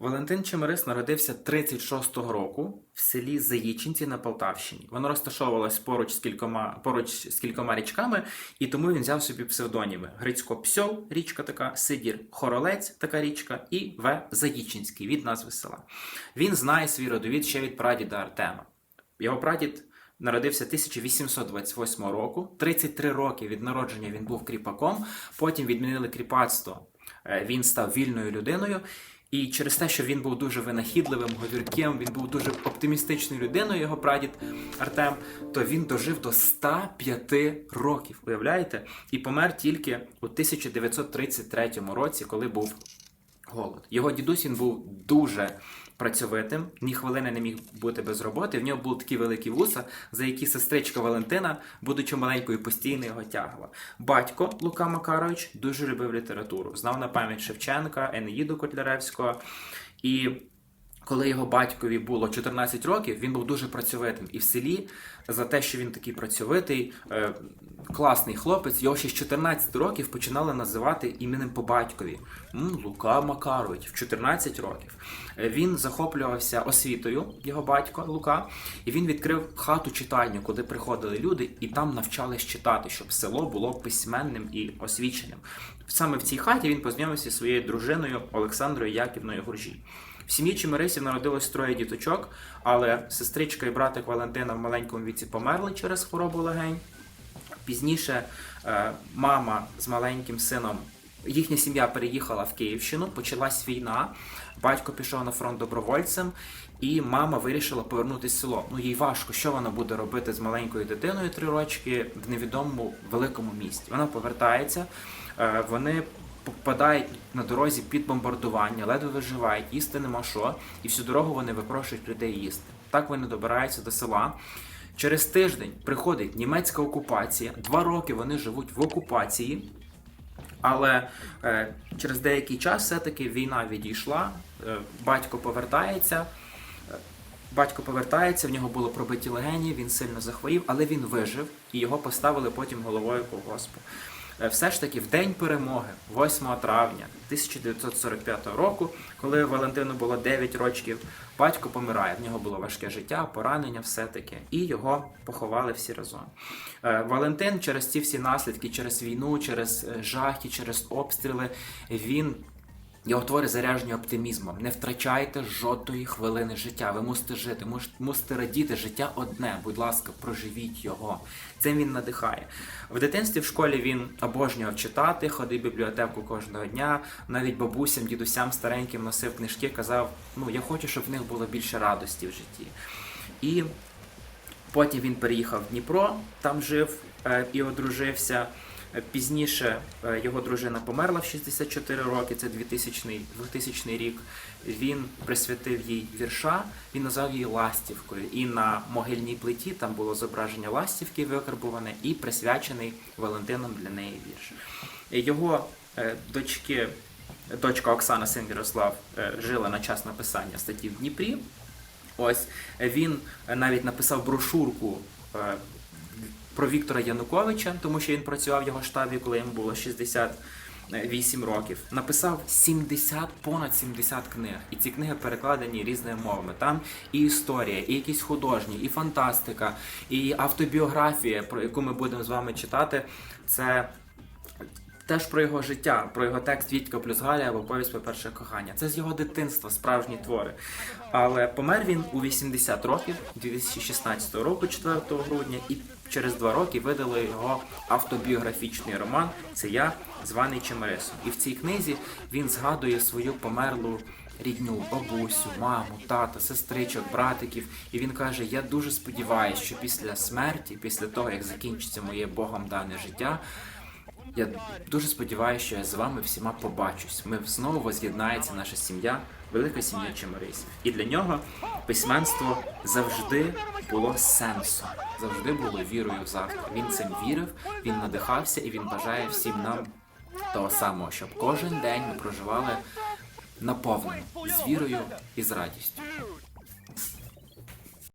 Валентин Чемерис народився 36-го року в селі Заїчинці на Полтавщині. Воно розташовувалось поруч з кількома поруч з кількома річками, і тому він взяв собі псевдоніми: Грицько Псьол, річка така, Сидір Хоролець, така річка, і В. Заїчинський від назви села. Він знає свій родовід ще від прадіда Артема. Його прадід народився 1828 року. 33 роки від народження він був кріпаком. Потім відмінили кріпацтво. Е, Він став вільною людиною. І через те, що він був дуже винахідливим, говірким, він був дуже оптимістичною людиною, його прадід Артем, то він дожив до 105 років. Уявляєте? І помер тільки у 1933 році, коли був голод. Його дідусь він був дуже працьовитим, ні хвилини не міг бути без роботи. В нього були такі великі вуса, за які сестричка Валентина, будучи маленькою, постійно його тягла. Батько Лука Макарович дуже любив літературу, знав на пам'ять Шевченка, Енеїду Котляревського. І коли його батькові було 14 років, він був дуже працьовитим. І в селі за те, що він такий працьовитий, е, класний хлопець, його ще з 14 років починали називати іменем по батькові. Лука Макарович, в 14 років. Е, Він захоплювався освітою, його батько Лука, і він відкрив хату читальню, куди приходили люди, і там навчались читати, щоб село було письменним і освіченим. Саме в цій хаті він познайомився зі своєю дружиною Олександрою Яківною Гуржій. В сім'ї Чемерисів народилось троє діточок, але сестричка і братик Валентина в маленькому віці померли через хворобу легень. Пізніше е, мама з маленьким сином, їхня сім'я переїхала в Київщину, почалась війна. Батько пішов на фронт добровольцем, і мама вирішила повернутися в село. Ну їй важко, що вона буде робити з маленькою дитиною три рочки в невідомому великому місті. Вона повертається, е, вони попадають на дорозі під бомбардування, ледве виживають, їсти нема що, і всю дорогу вони випрошують людей їсти. Так вони добираються до села. Через тиждень приходить німецька окупація. Два роки вони живуть в окупації. Але е, через деякий час все-таки війна відійшла, е, батько повертається. Батько повертається, в нього було пробиті легені, він сильно захворів, але він вижив і його поставили потім головою колгоспу. Е, Все ж таки, в день перемоги, 8 травня 1945 року, коли Валентину було 9 років, батько помирає. В нього було важке життя, поранення, все таке, і його поховали всі разом. Е, Валентин через ці всі наслідки, через війну, через е, жахи, через обстріли, він його твори заряжені оптимізмом. Не втрачайте жодної хвилини життя. Ви мусите жити, мусите радіти. Життя одне. Будь ласка, проживіть його. Цим він надихає. В дитинстві в школі він обожнював читати, ходив в бібліотеку кожного дня. Навіть бабусям, дідусям стареньким носив книжки, казав: ну я хочу, щоб в них було більше радості в житті. І Потім він переїхав в Дніпро, там жив е, і одружився. Е, Пізніше е, його дружина померла в 64 роки, це 2000, 2000 рік. Він присвятив їй вірша, він назвав її Ластівкою. І на могильній плиті там було зображення ластівки викарбуване і присвячений Валентином для неї вірш. Е, Його дочки, дочка Оксана, син Ярослав, жила на час написання статті в Дніпрі. Ось він навіть написав брошурку про Віктора Януковича, тому що він працював в його штабі, коли йому було 68 років. Написав 70, понад 70 книг. І ці книги перекладені різними мовами. Там і історія, і якісь художні, і фантастика, і автобіографія, про яку ми будемо з вами читати. Це Теж про його життя, про його текст Вітька плюс Галя або повість про перше кохання. Це з його дитинства, справжні твори. Але помер він у 80 років 2016 року, 4 грудня, і через два роки видали його автобіографічний роман Це я, званий Чемерисом. І в цій книзі він згадує свою померлу рідню, бабусю, маму, тата, сестричок, братиків. І він каже: Я дуже сподіваюся, що після смерті, після того як закінчиться моє Богом дане життя. Я дуже сподіваюся, що я з вами всіма побачусь. Ми знову воз'єднається наша сім'я, велика сім'я Чемерисів. І для нього письменство завжди було сенсом, завжди було вірою в завтра. Він цим вірив, він надихався і він бажає всім нам того самого, щоб кожен день ми проживали наповнено з вірою і з радістю.